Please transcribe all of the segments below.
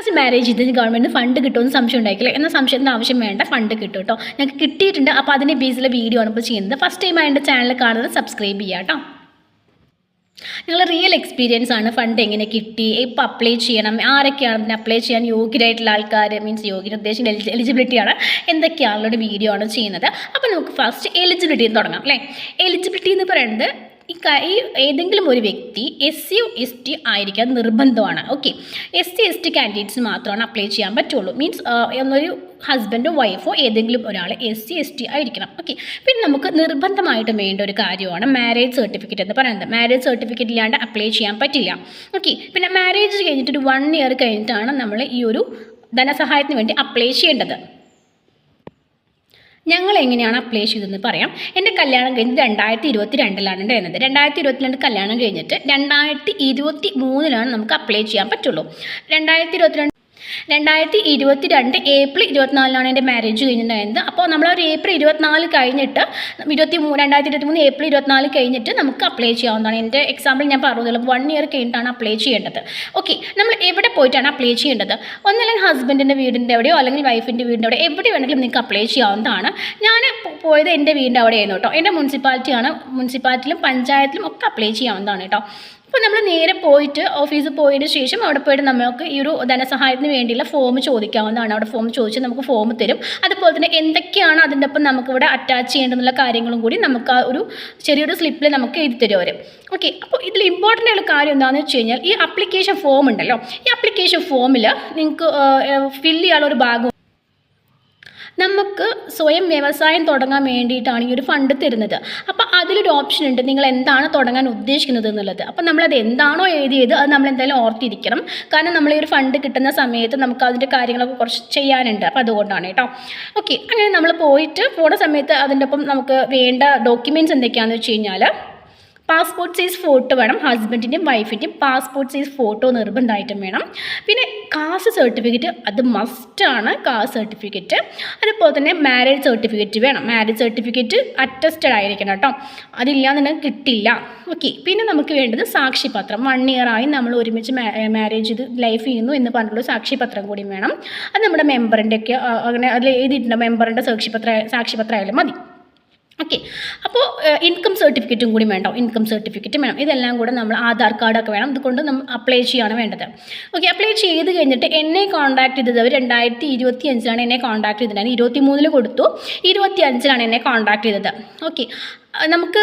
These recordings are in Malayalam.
ലാസ്റ്റ് മാരേജ് ചെയ്ത് ഗവൺമെന്റ് ഫണ്ട് കിട്ടുമെന്ന് സംശയം ഉണ്ടായിക്കില്ല എന്ന സംശയത്തിന്റെ ആവശ്യം വേണ്ട ഫണ്ട് കിട്ടും കേട്ടോ. ഞങ്ങൾക്ക് കിട്ടിയിട്ടുണ്ട്. അപ്പോൾ അതിന്റെ ബേസിലെ വീഡിയോ ആണ് ഇപ്പോൾ ചെയ്യുന്നത്. ഫസ്റ്റ് ടൈം ആയിട്ട് ചാനൽ കാണുന്നത് സബ്സ്ക്രൈബ് ചെയ്യുക കേട്ടോ. ഞങ്ങൾ റിയൽ എക്സ്പീരിയൻസ് ആണ് ഫണ്ട് എങ്ങനെ കിട്ടി ഇപ്പോൾ അപ്ലൈ ചെയ്യണം ആരൊക്കെയാണ് ഇതിന് അപ്ലൈ ചെയ്യാൻ യോഗ്യരായിട്ടുള്ള ആൾക്കാർ മീൻസ് യോഗ്യത എലിജിബിലിറ്റി എലിജിബിലിറ്റിയാണ് എന്തൊക്കെയാണുള്ള വീഡിയോ ആണ് ചെയ്യുന്നത്. അപ്പോൾ നമുക്ക് ഫസ്റ്റ് എലിജിബിലിറ്റി തുടങ്ങാം അല്ലേ? എലിജിബിലിറ്റി എന്ന് പറയുന്നത് ഈ ഈ ഏതെങ്കിലും ഒരു വ്യക്തി എസ് സി എസ് ടി ആയിരിക്കാൻ നിർബന്ധമാണ്. Okay S C S T candidates മാത്രമാണ് അപ്ലൈ ചെയ്യാൻ പറ്റുള്ളൂ. മീൻസ് എന്നൊരു ഹസ്ബൻഡോ വൈഫോ ഏതെങ്കിലും ഒരാൾ എസ് സി എസ് ടി ആയിരിക്കണം. ഓക്കെ പിന്നെ നമുക്ക് നിർബന്ധമായിട്ടും വേണ്ട ഒരു കാര്യമാണ് മാരേജ് സർട്ടിഫിക്കറ്റ് എന്ന് പറയുന്നത്. മാരേജ് സർട്ടിഫിക്കറ്റ് ഇല്ലാണ്ട് അപ്ലൈ ചെയ്യാൻ പറ്റില്ല. ഓക്കെ പിന്നെ മാരേജ് കഴിഞ്ഞിട്ട് ഒരു വൺ ഇയർ കഴിഞ്ഞിട്ടാണ് നമ്മൾ ഈ ഒരു ധനസഹായത്തിന് വേണ്ടി അപ്ലൈ ചെയ്യേണ്ടത്. ഞങ്ങൾ എങ്ങനെയാണ് അപ്ലൈ ചെയ്തതെന്ന് പറയാം. എന്റെ കല്യാണം കഴിഞ്ഞ് രണ്ടായിരത്തി ഇരുപത്തി രണ്ടിലാണ് ഉണ്ടായിരുന്നത് രണ്ടായിരത്തി ഇരുപത്തിരണ്ട് കല്യാണം കഴിഞ്ഞിട്ട് രണ്ടായിരത്തി ഇരുപത്തി മൂന്നിലാണ് നമുക്ക് അപ്ലൈ ചെയ്യാൻ പറ്റുള്ളൂ. രണ്ടായിരത്തി ഇരുപത്തിരണ്ട് രണ്ടായിരത്തി ഇരുപത്തി രണ്ട് ഏപ്രിൽ ഇരുപത്തിനാലിനാണ് എന്റെ മാരേജ് കഴിഞ്ഞിട്ടുണ്ടായിരുന്നത് അപ്പോൾ നമ്മൾ ഒരു ഏപ്രിൽ ഇരുപത്തിനാല് കഴിഞ്ഞിട്ട് ഇരുപത്തി മൂന്ന് രണ്ടായിരത്തി ഇരുപത്തി മൂന്ന് ഏപ്രിൽ ഇരുപത്തിനാല് കഴിഞ്ഞിട്ട് നമുക്ക് അപ്ലൈ ചെയ്യാവുന്നതാണ്. എന്റെ എക്സാമ്പിൾ ഞാൻ പറഞ്ഞത് വൺ ഇയർ കഴിഞ്ഞിട്ടാണ് അപ്ലൈ ചെയ്യേണ്ടത്. ഓക്കെ നമ്മൾ എവിടെ പോയിട്ടാണ് അപ്ലൈ ചെയ്യേണ്ടത്? ഒന്നല്ലെങ്കിൽ ഹസ്ബൻഡിന്റെ വീടിന്റെ എവിടെയോ അല്ലെങ്കിൽ വൈഫിന്റെ വീടിന്റെ അവിടെ എവിടെ വേണമെങ്കിലും നിങ്ങൾക്ക് അപ്ലൈ ചെയ്യാവുന്നതാണ്. ഞാൻ പോയത് എന്റെ വീടിന്റെ അവിടെയായിരുന്നു കേട്ടോ. എന്റെ മുനിസിപ്പാലിറ്റിയാണ് മുനിസിപ്പാലിറ്റിയിലും പഞ്ചായത്തിലും ഒക്കെ അപ്ലൈ ചെയ്യാവുന്നതാണ് കേട്ടോ. അപ്പോൾ നമ്മൾ നേരെ പോയിട്ട് ഓഫീസിൽ പോയതിന് ശേഷം അവിടെ പോയിട്ട് നമുക്ക് ഈ ഒരു ധനസഹായത്തിന് വേണ്ടിയുള്ള ഫോം ചോദിക്കാവുന്നതാണ്. അവിടെ ഫോം ചോദിച്ച് നമുക്ക് ഫോം തരും. അതുപോലെ തന്നെ എന്തൊക്കെയാണ് അതിന്റെ ഒപ്പം നമുക്കിവിടെ അറ്റാച്ച് ചെയ്യേണ്ടതെന്നുള്ള കാര്യങ്ങളും കൂടി നമുക്ക് ആ ഒരു ചെറിയൊരു സ്ലിപ്പിൽ നമുക്ക് എഴുതി തരും അവർ ഓക്കെ അപ്പോൾ ഇതിൽ ഇമ്പോർട്ടന്റ് ആയിട്ടുള്ള കാര്യം എന്താണെന്ന് വെച്ച് കഴിഞ്ഞാൽ ഈ അപ്ലിക്കേഷൻ ഫോം ഉണ്ടല്ലോ. ഈ അപ്ലിക്കേഷൻ ഫോമിൽ നിങ്ങൾക്ക് ഫില്ല് ചെയ്യാനുള്ള ഒരു ഭാഗം നമുക്ക് സ്വയം വ്യവസായം തുടങ്ങാൻ വേണ്ടിയിട്ടാണ് ഈ ഒരു ഫണ്ട് തരുന്നത്. അപ്പോൾ അതിലൊരു ഓപ്ഷൻ ഉണ്ട്. നിങ്ങൾ എന്താണ് തുടങ്ങാൻ ഉദ്ദേശിക്കുന്നത് എന്നുള്ളത്. അപ്പോൾ നമ്മളത് എന്താണോ എഴുതിയത് അത് നമ്മൾ എന്തായാലും ഓർത്തിരിക്കണം. കാരണം നമ്മൾ ഈ ഒരു ഫണ്ട് കിട്ടുന്ന സമയത്ത് നമുക്ക് അതിന്റെ കാര്യങ്ങളൊക്കെ കുറച്ച് ചെയ്യാനുണ്ട്. അപ്പോൾ അതുകൊണ്ടാണ് കേട്ടോ. ഓക്കെ അങ്ങനെ നമ്മൾ പോയിട്ട് പോണ സമയത്ത് അതിന്റെ ഒപ്പം നമുക്ക് വേണ്ട ഡോക്യുമെന്റ്സ് എന്തൊക്കെയാണെന്ന് വെച്ച് കഴിഞ്ഞാൽ പാസ്പോർട്ട് സൈസ് ഫോട്ടോ വേണം. ഹസ്ബൻഡിന്റെയും വൈഫിന്റെയും പാസ്പോർട്ട് സൈസ് ഫോട്ടോ നിർബന്ധമായിട്ടും വേണം. പിന്നെ കാസ്റ്റ് സർട്ടിഫിക്കറ്റ് അത് മസ്റ്റാണ് കാസ്റ്റ് സർട്ടിഫിക്കറ്റ് അതുപോലെ തന്നെ മാരേജ് സർട്ടിഫിക്കറ്റ് വേണം. മാരേജ് സർട്ടിഫിക്കറ്റ് അറ്റസ്റ്റഡ് ആയിരിക്കണം കേട്ടോ. അതില്ലാന്നുണ്ടെങ്കിൽ കിട്ടില്ല. ഓക്കെ പിന്നെ നമുക്ക് വേണ്ടത് സാക്ഷിപത്രം. വൺ ഇയറായി നമ്മൾ ഒരുമിച്ച് മാരേജ് ചെയ്ത് ലൈഫ് ചെയ്യുന്നു എന്ന് പറഞ്ഞിട്ടുള്ള സാക്ഷിപത്രം കൂടി വേണം. അത് നമ്മുടെ മെമ്പറിന്റെ ഒക്കെ അങ്ങനെ അതിൽ എഴുതിയിട്ടുണ്ട് മെമ്പറിന്റെ സാക്ഷിപത്ര സാക്ഷിപത്രം ആയാലും മതി. ഓക്കെ അപ്പോൾ ഇൻകം സർട്ടിഫിക്കറ്റും കൂടി വേണ്ടോ? ഇൻകം സർട്ടിഫിക്കറ്റും വേണം. ഇതെല്ലാം കൂടെ നമ്മൾ ആധാർ കാർഡൊക്കെ വേണം. ഇതുകൊണ്ട് നമ്മൾ അപ്ലൈ ചെയ്യാണ് വേണ്ടത്. ഓക്കെ അപ്ലൈ ചെയ്ത് കഴിഞ്ഞിട്ട് എന്നെ കോൺടാക്ട് ചെയ്തത് രണ്ടായിരത്തി ഇരുപത്തി അഞ്ചിലാണ് എന്നെ കോൺടാക്ട് ചെയ്തിട്ടുണ്ടായിരുന്നത്. ഇരുപത്തി മൂന്നിൽ കൊടുത്തു. ഇരുപത്തി അഞ്ചിലാണ് എന്നെ കോൺടാക്ട് ചെയ്തത്. ഓക്കെ നമുക്ക്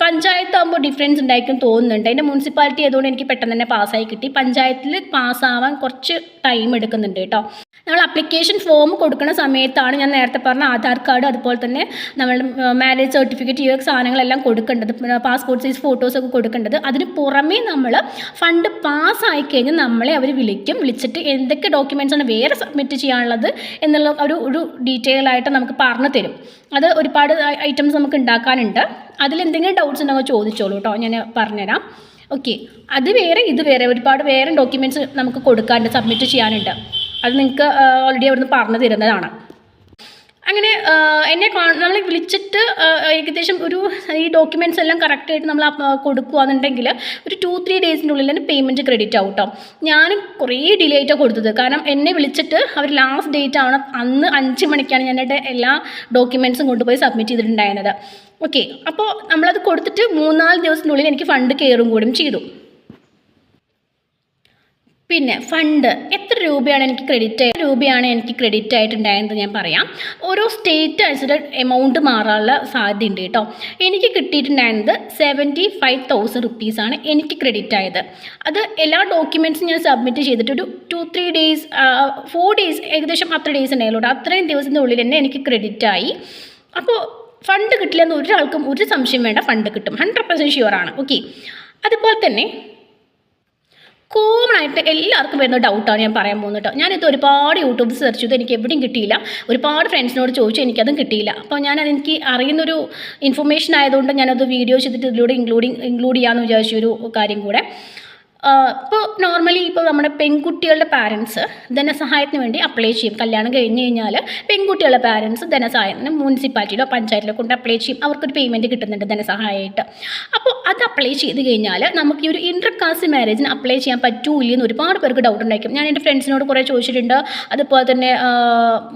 പഞ്ചായത്ത് ആകുമ്പോൾ ഡിഫറൻസ് ഉണ്ടായിരിക്കും തോന്നുന്നുണ്ട്. അതിന്റെ മുനിസിപ്പാലിറ്റി ആയതുകൊണ്ട് എനിക്ക് പെട്ടെന്ന് തന്നെ പാസ്സായി കിട്ടി. പഞ്ചായത്തിൽ പാസ്സാവാൻ കുറച്ച് ടൈം എടുക്കുന്നുണ്ട് കേട്ടോ. നമ്മൾ അപ്ലിക്കേഷൻ ഫോം കൊടുക്കുന്ന സമയത്താണ് ഞാൻ നേരത്തെ പറഞ്ഞ ആധാർ കാർഡ് അതുപോലെ തന്നെ നമ്മൾ മാരേജ് സർട്ടിഫിക്കറ്റ് ഈ സാധനങ്ങളെല്ലാം കൊടുക്കേണ്ടത്. പാസ്പോർട്ട് സൈസ് ഫോട്ടോസൊക്കെ കൊടുക്കേണ്ടത്. അതിന് പുറമേ നമ്മൾ ഫണ്ട് പാസ്സായി കഴിഞ്ഞാൽ നമ്മളെ അവർ വിളിക്കും. വിളിച്ചിട്ട് എന്തൊക്കെ ഡോക്യുമെന്റ്സ് ആണ് വേറെ സബ്മിറ്റ് ചെയ്യാനുള്ളത് എന്നുള്ള ഒരു ഒരു ഡീറ്റെയിൽ ആയിട്ട് നമുക്ക് പറഞ്ഞു തരും. അത് ഒരുപാട് ഐറ്റംസ് നമുക്ക് ഉണ്ടാക്കാനുണ്ട്. അതിലെന്തെങ്കിലും ഡൗട്ട്സ് ഉണ്ടെങ്കിൽ ചോദിച്ചോളൂ കേട്ടോ ഞാൻ പറഞ്ഞുതരാം. ഓക്കെ അത് വേറെ ഇത് വേറെ. ഒരുപാട് വേറെ ഡോക്യുമെന്റ്സ് നമുക്ക് കൊടുക്കാനുണ്ട് സബ്മിറ്റ് ചെയ്യാനുണ്ട്. അത് നിങ്ങൾക്ക് ഓൾറെഡി അവിടുന്ന് പറഞ്ഞു തരുന്നതാണ്. അങ്ങനെ എന്നെ നമ്മൾ വിളിച്ചിട്ട് ഏകദേശം ഒരു ഈ ഡോക്യുമെന്റ്സ് എല്ലാം കറക്റ്റായിട്ട് നമ്മൾ കൊടുക്കുകയാണെന്നുണ്ടെങ്കിൽ ഒരു ടു ത്രീ ഡേയ്സിന്റെ ഉള്ളിൽ തന്നെ പേയ്മെന്റ് ക്രെഡിറ്റ് ആവും ഞാൻ കുറേ ഡിലേ ആയിട്ടാണ് കൊടുത്തത്. കാരണം എന്നെ വിളിച്ചിട്ട് അവർ ലാസ്റ്റ് ഡേറ്റ് ആണ് അന്ന് അഞ്ച് മണിക്കാണ് ഞാൻ എന്റെ എല്ലാ ഡോക്യുമെന്റ്സും കൊണ്ടുപോയി സബ്മിറ്റ് ചെയ്തിട്ടുണ്ടായിരുന്നത്. ഓക്കെ അപ്പോൾ നമ്മളത് കൊടുത്തിട്ട് മൂന്നാൽ ദിവസത്തിനുള്ളിൽ എനിക്ക് ഫണ്ട് കയറും കൂടും ചെയ്തു. പിന്നെ ഫണ്ട് എത്ര രൂപയാണ് എനിക്ക് ക്രെഡിറ്റ് രൂപയാണ് എനിക്ക് ക്രെഡിറ്റ് ആയിട്ടുണ്ടായതെന്ന് ഞാൻ പറയാം. ഓരോ സ്റ്റേറ്റ് അനുസരിച്ച് എമൗണ്ട് മാറാനുള്ള സാധ്യതയുണ്ട് കേട്ടോ. എനിക്ക് കിട്ടിയിട്ടുണ്ടായിരുന്നത് സെവന്റി ഫൈവ് തൗസൻഡ് റുപ്പീസാണ് എനിക്ക് ക്രെഡിറ്റ് ആയത്. അത് എല്ലാ ഡോക്യുമെന്റ്സും ഞാൻ സബ്മിറ്റ് ചെയ്തിട്ട് ഒരു two three days four days ഏകദേശം അത്ര ഡേയ്സ് ഉണ്ടായുള്ളൂ അത്രയും ദിവസത്തിന്റെ ഉള്ളിൽ തന്നെ എനിക്ക് ക്രെഡിറ്റ് ആയി. അപ്പോൾ ഫണ്ട് കിട്ടില്ലെന്ന് ഒരാൾക്കും ഒരു സംശയം വേണ്ട ഫണ്ട് കിട്ടും. ഹൺഡ്രഡ് പെർസെന്റ് ആണ്. ഓക്കെ അതുപോലെ തന്നെ കോമൺ ആയിട്ട് എല്ലാവർക്കും വരുന്ന ഡൗട്ടാണ് ഞാൻ പറയാൻ പോകുന്നത് കേട്ടോ ഞാനിത് ഒരുപാട് യൂട്യൂബ് സെർച്ച് ചെയ്തു. എനിക്ക് എവിടെയും കിട്ടിയില്ല. ഒരുപാട് ഫ്രണ്ട്സിനോട് ചോദിച്ചു. എനിക്കതും കിട്ടിയില്ല. അപ്പോൾ ഞാൻ എനിക്ക് അറിയുന്നൊരു ഇൻഫർമേഷൻ ആയതുകൊണ്ട് ഞാനത് വീഡിയോ ചെയ്തിട്ട് ഇതിലൂടെ ഇൻക്ലൂഡിങ് ഇൻക്ലൂഡ് ചെയ്യാമെന്ന് വിചാരിച്ചൊരു കാര്യം കൂടെ. ഇപ്പോൾ നോർമലി ഇപ്പോൾ നമ്മുടെ പെൺകുട്ടികളുടെ പാരൻസ് ധനസഹായത്തിന് വേണ്ടി അപ്ലൈ ചെയ്യും. കല്യാണം കഴിഞ്ഞ് കഴിഞ്ഞാൽ പെൺകുട്ടികളുടെ പാരൻസ് ധനസഹായത്തിന് മുനിസിപ്പാലിറ്റിയിലോ പഞ്ചായത്തിലോ കൊണ്ട് അപ്ലൈ ചെയ്യും. അവർക്കൊരു പേയ്മെന്റ് കിട്ടുന്നുണ്ട് ധനസഹായമായിട്ട് അപ്പോൾ അത് അപ്ലൈ ചെയ്ത് കഴിഞ്ഞാൽ നമുക്ക് ഈ ഒരു ഇന്റർ കാസ്റ്റ് മാരേജിന് അപ്ലൈ ചെയ്യാൻ പറ്റൂല എന്ന് ഒരുപാട് പേർക്ക് ഡൗട്ട് ഉണ്ടായിരിക്കും. ഞാൻ എന്റെ ഫ്രണ്ട്സിനോട് കുറേ ചോദിച്ചിട്ടുണ്ട്. അതുപോലെ തന്നെ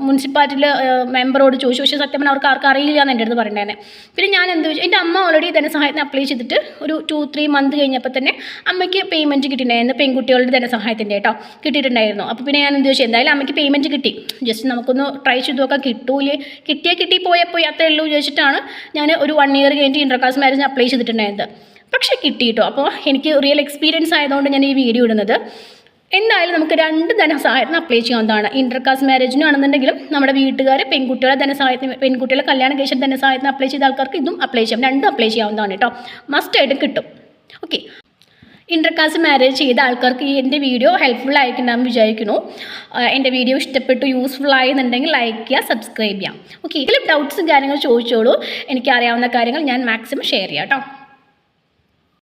മുനിസിപ്പാലിറ്റിയിലെ മെമ്പറോട് ചോദിച്ചു. പക്ഷേ സത്യം പറഞ്ഞാൽ അവർക്ക് ആർക്കും അറിയില്ല എന്ന് എന്റെ അടുത്ത് പറയണ്ടേ പിന്നെ ഞാൻ എന്ത് ചോദിച്ചു? എന്റെ അമ്മ ഓൾറെഡി ധനസഹായത്തിന് അപ്ലൈ ചെയ്തിട്ട് ഒരു ടു ത്രീ മന്ത് കഴിഞ്ഞപ്പോൾ തന്നെ അമ്മയ്ക്ക് പേയ്മെന്റ് കിട്ടിയിട്ടുണ്ടായിരുന്നു. പെൺകുട്ടികളുടെ ധനസഹായത്തിന്റെ കേട്ടോ കിട്ടിയിട്ടുണ്ടായിരുന്നു. അപ്പോൾ പിന്നെ ഞാൻ എന്ത് ചോദിച്ചു? എന്തായാലും അമ്മയ്ക്ക് പേയ്മെന്റ് കിട്ടി. ജസ്റ്റ് നമുക്കൊന്ന് ട്രൈ ചെയ്ത് നോക്കാം. കിട്ടൂലേ? കിട്ടിയേ കിട്ടി പോയാൽ പോയി. അത്രേ ഉള്ളൂ ചോദിച്ചിട്ടാണ് ഞാൻ ഒരു വൺ ഇയർ കഴിഞ്ഞിട്ട് ഇന്റർകാസ്റ്റ് മാരേജ് അപ്ലൈ ചെയ്തിട്ടുണ്ടായിരുന്നത്. പക്ഷേ കിട്ടിയിട്ടോ അപ്പോൾ എനിക്ക് റിയൽ എക്സ്പീരിയൻസ് ആയതുകൊണ്ട് ഞാൻ ഈ വീഡിയോ ഇടുന്നത്. എന്തായാലും നമുക്ക് രണ്ട് ധനസഹായത്തിന് അപ്ലൈ ചെയ്യാവുന്നതാണ്. ഇന്റർകാസ്റ്റ് മാരേജിനും ആണെന്നുണ്ടെങ്കിലും നമ്മുടെ വീട്ടുകാർ പെൺകുട്ടികളെ ധനസഹായത്തിന് പെൺകുട്ടികളെ കല്യാണ കഴിച്ച ധനസഹായത്തിന് അപ്ലൈ ചെയ്ത ആൾക്കാർക്ക് ഇതും അപ്ലൈ ചെയ്യാം. രണ്ടും അപ്ലൈ ചെയ്യാവുന്നതാണ് കേട്ടോ. മസ്റ്റായിട്ടും കിട്ടും. ഓക്കെ ഇന്റർകാസ്റ്റ് മാരേജ് ചെയ്ത ആൾക്കാർക്ക് ഈ എന്റെ വീഡിയോ ഹെൽപ്ഫുൾ ആയിട്ടുണ്ടാകും വിചാരിക്കുന്നു. എന്റെ വീഡിയോ ഇഷ്ടപ്പെട്ടു യൂസ്ഫുൾ ആയെന്നുണ്ടെങ്കിൽ ലൈക്ക് ചെയ്യുക സബ്സ്ക്രൈബ് ചെയ്യാം ഓക്കെ ഇതിലും ഡൗട്ട്സും കാര്യങ്ങൾ ചോദിച്ചോളൂ. എനിക്ക് അറിയാവുന്ന കാര്യങ്ങൾ ഞാൻ മാക്സിമം ഷെയർ ചെയ്യാം കേട്ടോ.